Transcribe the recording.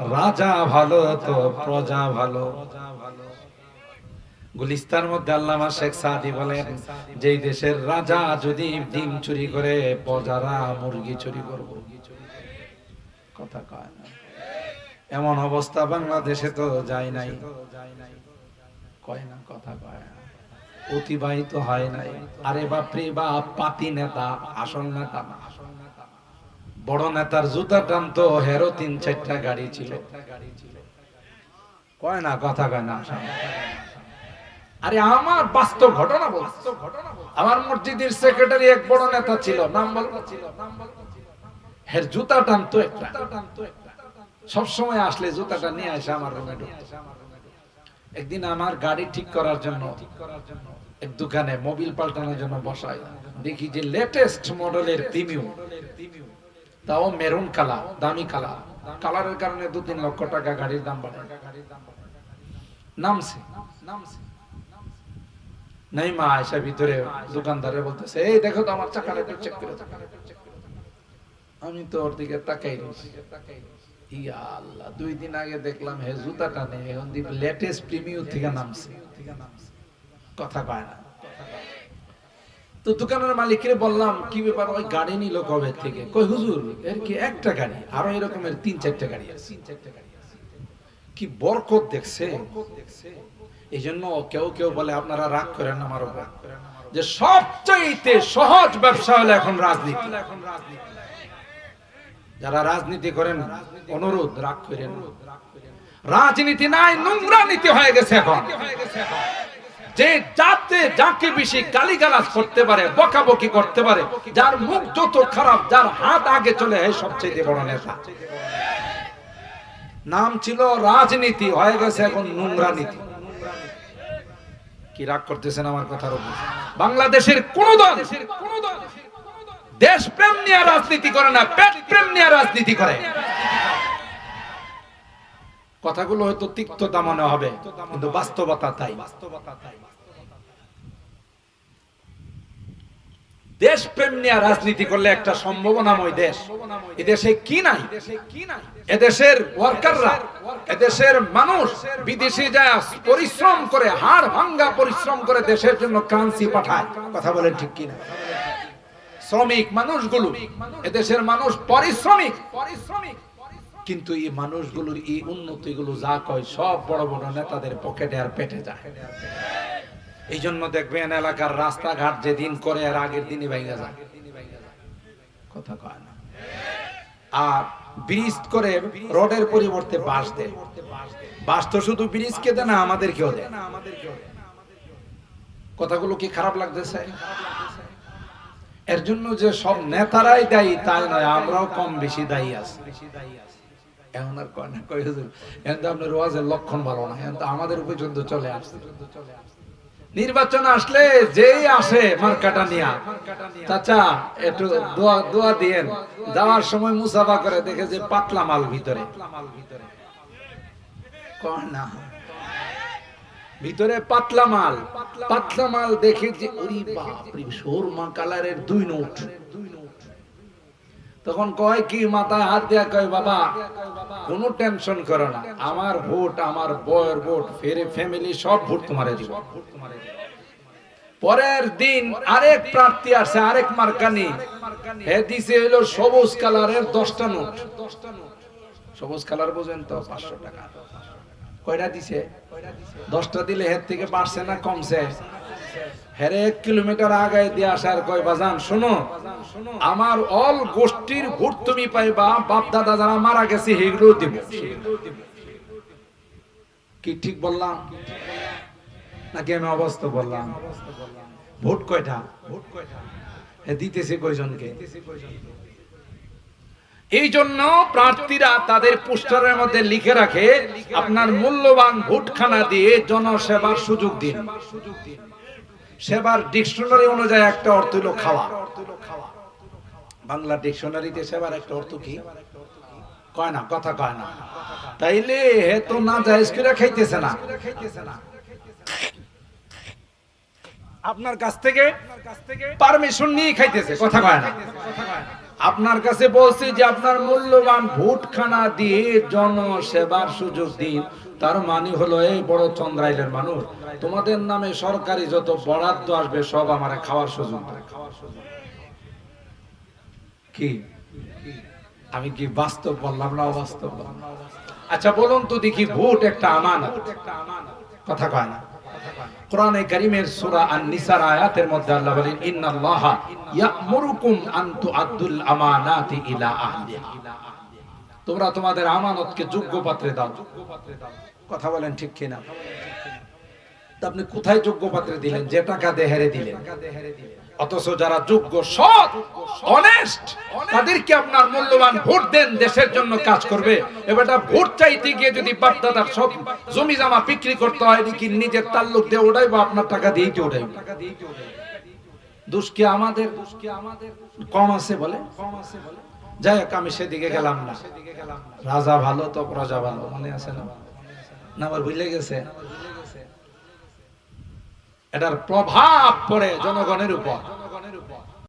রাজা ভালো তো প্রজা ভালো। গুলিস্তার মধ্যে আল্লামা শেখ সাদি বলেন যে দেশের রাজা যদি ডিম চুরি করে, প্রজারা মুরগি চুরি করব। কথা কয় না। এমন অবস্থা বাংলাদেশে তো যায় নাই। কয় না, কথা কয় না। অতিবাহিত হয় নাই। আরে বাপরে বাপ, পাতি নেতা, আসল নেতা না। বড় নেতার জুতা টানতো, হেরো তিন, চারটা গাড়ি ছিল। কয় না, কথা কয় না আরে আমার বাস্তব ঘটনা বল। আমার মসজিদের সেক্রেটারি এক বড় নেতা ছিল, নাম বল। হের জুতা একটা। সব সময় আসলে জুতাটা নিয়ে আসে আমার রুমে একদিন আমার গাড়ি ঠিক করার জন্য এক দোকানে মোবিল পাল্টানোর জন্য বসাই দেখি যে লেটেস্ট মডেলের প্রিমিউ তাও মেরুন কালার দামি কালার কালারের কারণে দু তিন লক্ষ টাকা গাড়ির দাম বাড়ে। নামছে। নামছে নাই মা আয়সা ভিতরে দোকানদারে বলতেছে, এই দেখো তো আমার চাকাটা একটু চেক করে। আমি তো ওর দিকে তাকাই। ইয়া আল্লাহ, দুই দিন আগে দেখলাম হে জুতাটা নেই, এখন লেটেস্ট প্রিমিয়াম থেকে নামছে। কথা কয় না। তো দোকানের মালিককে বললাম, কি ব্যাপার? ওই গাড়ি নিল কবে থেকে? কই, হুজুর, এর কি একটা গাড়ি? আরও এরকমের তিন চারটা গাড়ি আছে। তিন চারটা গাড়ি আছে। কি বরকত দেখছে। এই জন্য কেউ কেউ বলে, আপনারা রাগ করেন আমার উপর। যে সবচাইতে সহজ ব্যবসা হলো এখন রাজনীতি। যারা রাজনীতি করেন, অনুরোধ, রাগ করেন রাজনীতি নাই নোংরা নীতি হয়ে গেছে এখন। যে যাতে যাকে বেশি গালিগালাজ করতে পারে, বকাবকি করতে পারে, যার মুখ যত খারাপ, যার হাত আগে চলে, এই সবচেয়ে বড় নেতা। নাম ছিল রাজনীতি, হয়ে গেছে এখন নোংরা নীতি। কি রাগ করতেছেন আমার কথার উপর? বাংলাদেশের কোন দল দেশ প্রেম নিয়ে রাজনীতি করে না পেট প্রেম নিয়ে রাজনীতি করে। কথাগুলো হয়তো তিক্ততা মনে হবে, কিন্তু বাস্তবতা তাই। দেশ প্রেম নিয়ে রাজনীতি করলে একটা সম্ভাবনাময় দেশ। এদেশে কি নাই? এদেশের ওয়ার্কাররা এদেশের মানুষ বিদেশে যায় পরিশ্রম করে, হাড় ভাঙ্গা পরিশ্রম করে দেশের জন্য কান্সি পাঠায়। কথা বলেন ঠিক কিনা? শ্রমিক মানুষগুলো এদেশের মানুষ পরিশ্রমিক পরিশ্রমিক। কিন্তু এই মানুষগুলোর এই উন্নতিগুলো যা কয় সব বড় বড় নেতাদের পকেটে আর পেটে যায়। এই জন্য দেখবেন এলাকার রাস্তাঘাট যেদিন করে আর আগের দিনই বাইরে যায়। কথা কয় না। আর ব্রিজ করে রোডের পরিবর্তে বাস দেয়। বাস তো শুধু ব্রিজকে দেয় না, আমাদেরকেও দেয়। কথাগুলো কি খারাপ লাগতেছে? এর জন্য যে সব নেতারাই দায়ী, তাই নয়, আমরাও কম বেশি দায়ী আছি। আর এখন তো আপনার লক্ষণ ভালো না, এখন তো আমাদের পর্যন্ত চলে আসছে। নির্বাচন আসলে যেই আসে মার্কাটা নিয়া। চাচা, একটু দোয়া দোয়া দিয়েন। যাওয়ার সময় মুসাফা করে দেখে যে পাতলা মাল ভিতরে। ভিতরে পাতলা মাল। পাতলা মাল দেখে যে, ওরে বাপরে সুরমা কালারের দুই নোট। তখন কয়, কি মাথায় হাত দেয়া কয়, বাবা, কোনো টেনশন করো না। আমার ভোট, আমার বয়ের ভোট, ফেরে ফ্যামিলি সব ভোট তোমারে পরের দিন আরেক প্রার্থী আসে, আরেক মার্কানি। হে, দিছে হলো সবুজ কালারের দশটা নোট। সবুজ কালার বোঝেন তো, পাঁচশো টাকা। কয়টা দিছে? দশটা দিলে হের থেকে বাড়ছে না কমছে? হেরে এক কিলোমিটার আগায় দিয়ে আসার কয়, বাজান, শোনো, আমার অল গোষ্ঠীর ভোট তুমি পাইবা বাপ দাদা যারা মারা গেছে সেগুলো দিব। কি ঠিক বললাম? নাকি আমি অবস্থা বললাম? ভোট কয়টা? ভোট কয়টা দিতেছে কয়জনকে? এই জন্য প্রার্থীরা তাদের পোস্টারের মধ্যে লিখে রাখে আপনার মূল্যবান ভোটখানা দিয়ে জনসেবার সুযোগ দিন। সেবার ডিকশনারি অনুযায়ী একটা অর্থ হলো খাওয়া। বাংলা ডিকশনারিতে সেবার একটা অর্থ কি? কয় না কথা কয় না। তাইলে হে তো না জায়েজ করে খাইতেছে না। আপনার কাছ থেকে পারমিশন নিয়ে খাইতেছে কথা কয় না। আপনার কাছে বলছি যে আপনার মূল্যবান ভোটখানা দিয়ে জনসেবার সুযোগ দিন তার মানে হলো এই বড় চন্দ্রাইলের মানুষ, তোমাদের নামে সরকারি যত বরাদ্দ আসবে, সব আমার খাওয়ার সুযোগ। কি আমি কি বাস্তব বললাম না অবাস্তব? আচ্ছা বলুন তো দেখি, ভোট একটা আমানত কথা কয় না কোরআনে কারিমের সূরা আন-নিসার আয়াতের মধ্যে আল্লাহ বলেন, ইন্নাল্লাহা ইয়া'মুরুকুম আন তুআদ্দুল আমানাতি ইলা আহলিহা। তোমরা তোমাদের আমানতকে যোগ্য পাত্রে দাও। কথা বলেন ঠিক কিনা? আপনি কোথায় যোগ্য পাত্রে দিলেন? যে টাকা দেহারে দিলেন? অথচ যারা যোগ্য সৎ অনেস্ট তাদেরকে আপনার মূল্যবান ভোট দেন দেশের জন্য কাজ করবে। এবারটা ভোট চাইতে গিয়ে যদি বাপদাদার সব জমি জমা বিক্রি করতে হয় নাকি নিজের তাল্লুক দিয়ে ওটাই বা আপনার টাকা দিয়েই তো ওটাই দুষ্কে আমাদের কম আছে বলে কম আছে বলে? যাই হোক আমি সেদিকে গেলাম না। রাজা ভালো তো প্রজা ভালো মনে আছে না? না আবার ভুলে গেছে? এটার প্রভাব পড়ে জনগণের উপর।